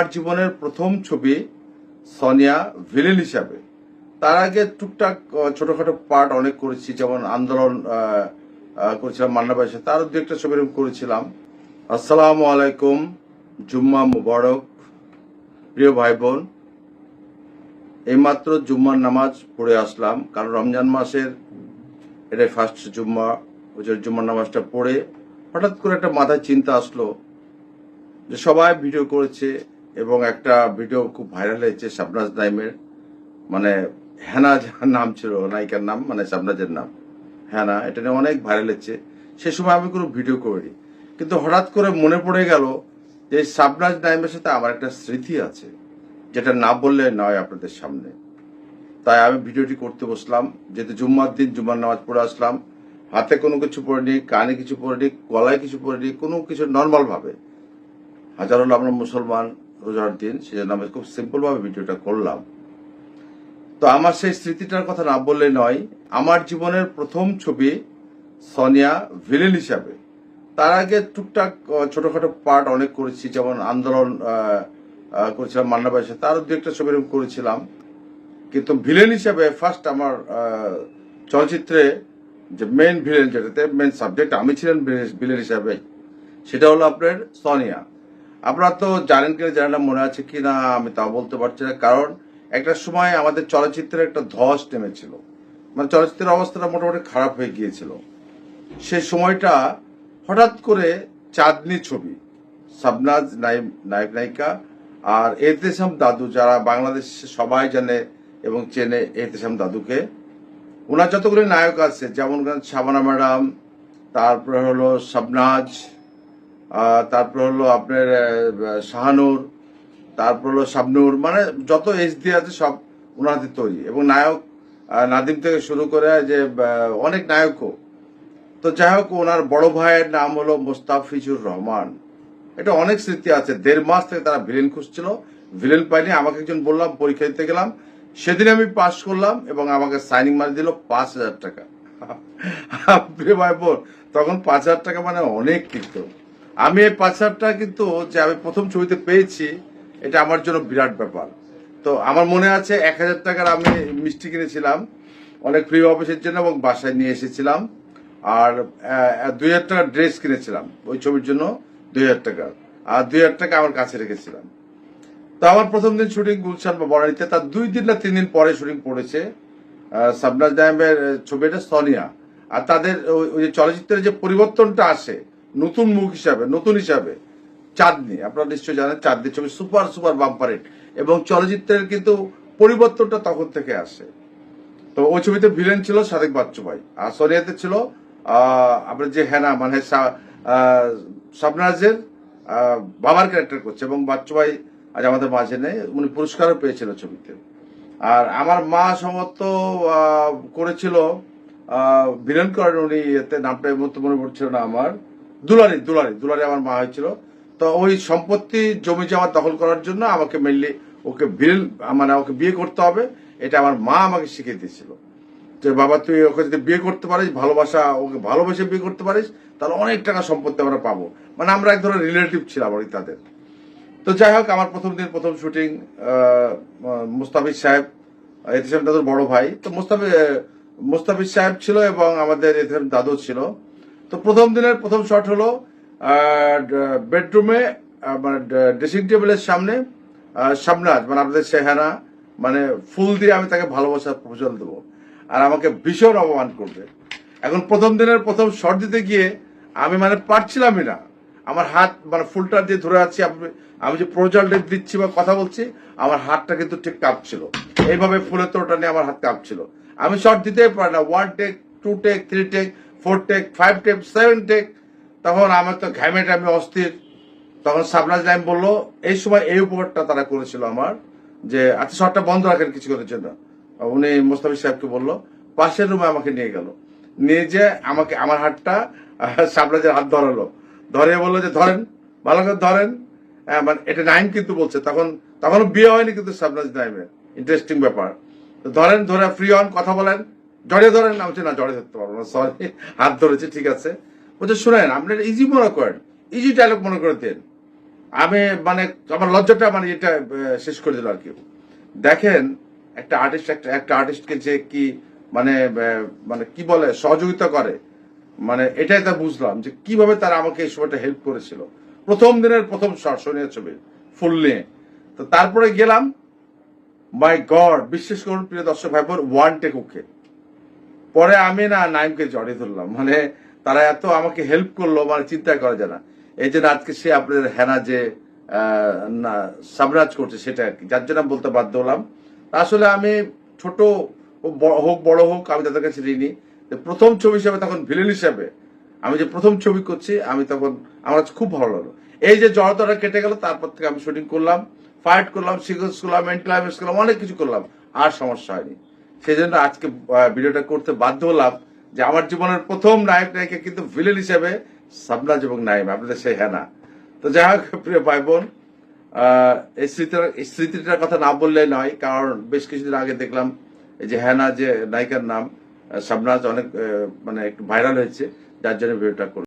আমার জীবনের প্রথম ছবি সনিয়া ভিলেন হিসাবে। তার আগে টুকটাক ছোটখাটো পার্ট অনেক করেছি, যেমন আন্দোলন করেছিলাম মান্না ভাইয়ের সাথে। দু একটা ছবি এরকম করেছিলাম। আসসালামু আলাইকুম, জুম্মা মুবারক, প্রিয় ভাই বোন এইমাত্র জুম্মার নামাজ পড়ে আসলাম, কারণ রমজান মাসের এটাই ফার্স্ট জুম্মা, ওই জুম্মার নামাজটা পড়ে হঠাৎ করে একটা মাথায় চিন্তা আসলো যে সবাই ভিডিও করেছে এবং একটা ভিডিও খুব ভাইরাল হয়েছে, শাবনাজ নাইমের। মানে হেনা যার নাম ছিল, নায়িকার নাম মানে শাবনাজের নাম। হেনা, এটা নিয়ে অনেক ভাইরাল হচ্ছে সে সময় আমি কোনো ভিডিও করিনি। কিন্তু হঠাৎ করে মনে পড়ে গেল যে শাবনাজ নাইমের সাথে আমার একটা স্মৃতি আছে, যেটা না বললে নয় আপনাদের সামনে। তাই আমি ভিডিওটি করতে বসলাম, যেহেতু জুম্মার দিন, জুম্মার নামাজ পড়ে আসলাম। হাতে কোনো কিছু পড়িনি, কানে কিছু পড়িনি, গলায় কিছু পড়িনি, কোনো কিছু নর্মাল ভাবে হাজারো আমরা মুসলমান রোজার দিন সেজন্য আমি খুব সিম্পল ভাবে ভিডিওটা করলাম। তো আমার সেই স্মৃতিটার কথা না বললে নয়, আমার জীবনের প্রথম ছবি সোনিয়া ভিলেন হিসাবে। তার আগে টুকটাক ছোটখাটো পার্ট অনেক করেছি, যেমন আন্দোলন করেছিলাম মান্না ভাইয়ের সাথে আরও দু একটা ছবি করেছিলাম। কিন্তু ভিলেন হিসাবে ফার্স্ট আমার চলচ্চিত্রে যে মেন ভিলেন যেটাতে মেন সাবজেক্ট আমি ছিলেন ভিলেন হিসাবে, সেটা হলো আপনার সোনিয়া। আপনারা তো জানেন কিনা জানেন মনে আছে কি না আমি তাও বলতে পারছি না। কারণ একটা সময় আমাদের চলচ্চিত্রে একটা ধস নেমেছিল। মানে চলচ্চিত্রের অবস্থাটা মোটামুটি খারাপ হয়ে গিয়েছিল। সে সময়টা হঠাৎ করে চাঁদনি ছবি সাবনাজ নায়ক নায়িকা আর এহতেশাম দাদু যারা বাংলাদেশে সবাই জানে এবং চেনে এহতেশাম দাদুকে ওনার যতগুলো নায়ক আছে যেমন শাবানা ম্যাডাম তারপরে হলো শাবনাজ আহ, তারপর হলো আপনার শাহানুর, তারপর হলো শাবনুর মানে যত এইচ ডি আছে সব ওনার হাতে তৈরি। এবং নায়ক নাদিম থেকে শুরু করে যে অনেক নায়কও। তো যাই হোক, ওনার বড় ভাইয়ের নাম হলো মোস্তাফিজুর রহমান। এটা অনেক স্মৃতি আছে। দেড় মাস থেকে তারা ভিলেন খুঁজছিল। ভিলেন পাইনি, আমাকে একজন বললাম, পরীক্ষা দিতে গেলাম। সেদিন আমি পাস করলাম এবং আমাকে সাইনিং মারি দিল পাঁচ হাজার টাকা। ভাই বোন, তখন পাঁচ হাজার টাকা মানে অনেক কিন্তু। আমি এই পাঁচ হাজার টাকা কিন্তু যে আমি প্রথম ছবিতে পেয়েছি এটা আমার জন্য বিরাট ব্যাপার। তো আমার মনে আছে এক হাজার টাকার আমি মিষ্টি কিনেছিলাম অনেক ফ্রি অফিসের জন্য এবং বাসায় নিয়ে এসেছিলাম। আর দুই হাজার টাকার ড্রেস কিনেছিলাম ওই ছবির জন্য দুই হাজার টাকা। আর দুই হাজার টাকা আমার কাছে রেখেছিলাম। তো আমার প্রথম দিন শুটিং গুলশান বা বনানীতে তার দুই দিন না তিন দিন পরে শুটিং পড়েছে সাবনাজ নাইমের আহ, ছবিটা সোনিয়া। আর তাদের ওই যে চলচ্চিত্রের যে পরিবর্তনটা আসে নতুন মুখ হিসাবে নতুন হিসাবে। চাঁদনি আপনারা নিশ্চয়ই জানেন চাঁদনি ছবি সুপার সুপার বাম্পারেট এবং চলচ্চিত্রের কিন্তু পরিবর্তনটা তখন থেকে আসে। তো ওই ছবিতে ভিলেন ছিল সাদেক বাচ্চু ভাই। আর সোনিয়াতে ছিল আপনার যে হেনা মানে সা- আহ, বাবার ক্যারেক্টার করছে। এবং বাচ্চু ভাই আজ আমাদের মাঝে নেই উনি পুরস্কারও পেয়েছিল ছবিতে। আর আমার মা সমস্ত আহ, করেছিল ভিলেন করেন উনি এতে নামটা মুহূর্তে মনে পড়ছিল না আমার। দুলারি দুলারি দুলারি আমার মা হয়েছিল। তো ওই সম্পত্তি, জমি জমা দখল করার জন্য আমাকে মেনলি ওকে বিল মানে ওকে বিয়ে করতে হবে, এটা আমার মা আমাকে শিখিয়ে দিয়েছিল। যে বাবা, তুই ওকে যদি বিয়ে করতে পারিস, ভালোবাসা, ওকে ভালোবেসে বিয়ে করতে পারিস, তাহলে অনেক টাকা সম্পত্তি আমরা পাবো। মানে আমরা এক ধরনের রিলেটিভ ছিলাম আর তাদের। তো যাই হোক, আমার প্রথম দিন, প্রথম শুটিং মুস্তাফিজ সাহেব এতিসাম দাদুর বড় ভাই। তো মুস্তাফি মুস্তাফিজ সাহেব ছিল এবং আমাদের এতিসাম দাদু ছিল। তো প্রথম দিনের প্রথম শট হলো বেডরুমে মানে ড্রেসিং টেবিলের সামনে সামনাজ মানে আপনাদের সেহানা মানে ফুল দিয়ে আমি তাকে ভালোবাসার প্রপোজাল দেবো। আর আমাকে ভীষণ অপমান করবে। এখন প্রথম দিনের প্রথম শট দিতে গিয়ে আমি মানে পারছিলামই না। আমার হাত মানে ফুলটা দিয়ে ধরে আছি, আমি- যে প্রপোজাল দিচ্ছি বা কথা বলছি, আমার হাতটা কিন্তু ঠিক কাঁপছিল। এইভাবে ফুলের তোরটা নিয়ে আমার হাত কাঁপছিল। আমি শট দিতেই পারি না। One take two take three take four take five take seven take তখন আমার তো ঘামে টামে অস্থির। তখন সাবনাজ নাইম বলল এই সময় এই উপকারটা তারা করেছিল আমার যে আচ্ছা শটটা বন্ধ রাখেন কিছুক্ষণের জন্য। উনি মোস্তাফিজ সাহেবকে বলল পাশের রুমে আমাকে নিয়ে গেল। নিয়ে যে আমাকে আমার হাতটা সাবনাজের হাত ধরালো। ধরে বলল যে ধরেন ভালো করে ধরেন। হ্যাঁ, মানে এটা নাইম কিন্তু বলছে। তখন তখনও বিয়ে হয়নি কিন্তু সাবনাজ নাইমের। ইন্টারেস্টিং ব্যাপার। ধরেন ধরে ফ্রি অন কথা বলেন। জড়িয়ে ধরেন আমি বলছি, না জড়িয়ে ধরতে পারব না সরি হাত ধরেছে ঠিক আছে। বলছে শুনেন আপনি ইজি মনে করেন ইজি ডায়লগ মনে করে দেন। আমি মানে আমার লজ্জাটা মানে এটা শেষ করে দিল আর কি। দেখেন একটা আর্টিস্ট একটা একটা আর্টিস্টকে যে কি মানে মানে কি বলে সহযোগিতা করে মানে এটাই তা বুঝলাম যে কীভাবে তারা আমাকে এই সময়টা হেল্প করেছিল। প্রথম দিনের প্রথম সোনিয়া ছবি ফুল নিয়ে। তো তারপরে গেলাম মাই গড বিশ্বাস করুন প্রিয় দর্শক ভাই ওয়ান টেক ওকে পরে আমি না নাইমকে জড়িয়ে ধরলাম। মানে তারা এত আমাকে হেল্প করল মানে চিন্তা করা যায় না। এই জন্য আজকে সে আপনাদের হেনা যে না, সাবরাজ করছে সেটা আর কি। যার জন্য বলতে বাধ্য হলাম। আসলে আমি ছোট হোক, বড় হোক, আমি তাদের কাছে ঋণী। যে প্রথম ছবি হিসাবে তখন ভিলেন হিসাবে আমি যে প্রথম ছবি করছি, আমি তখন, আমার খুব ভালো লাগল। এই যে জড়তাটা কেটে গেল, তারপর থেকে আমি শুটিং করলাম ফাইট করলাম সিকোয়েন্স করলাম এন্ড করলাম, অনেক কিছু করলাম। আর সমস্যা হয়নি। সেই জন্য আজকে ভিডিওটা করতে বাধ্য হলাম যে আমার জীবনের প্রথম নায়ক নায়িকা কিন্তু ভিলেন হিসেবে সাবনাজ এবং নাইম আপনাদের সেই হেনা। তো যাই হোক প্রিয় ভাই বোন এই স্মৃতির এই স্মৃতিটার কথা না বললে নয় কারণ বেশ কিছুদিন আগে দেখলাম এই যে হেনা যে নায়িকার নাম আহ, শাবনাজ অনেক মানে একটু ভাইরাল হয়েছে যার জন্য ভিডিওটা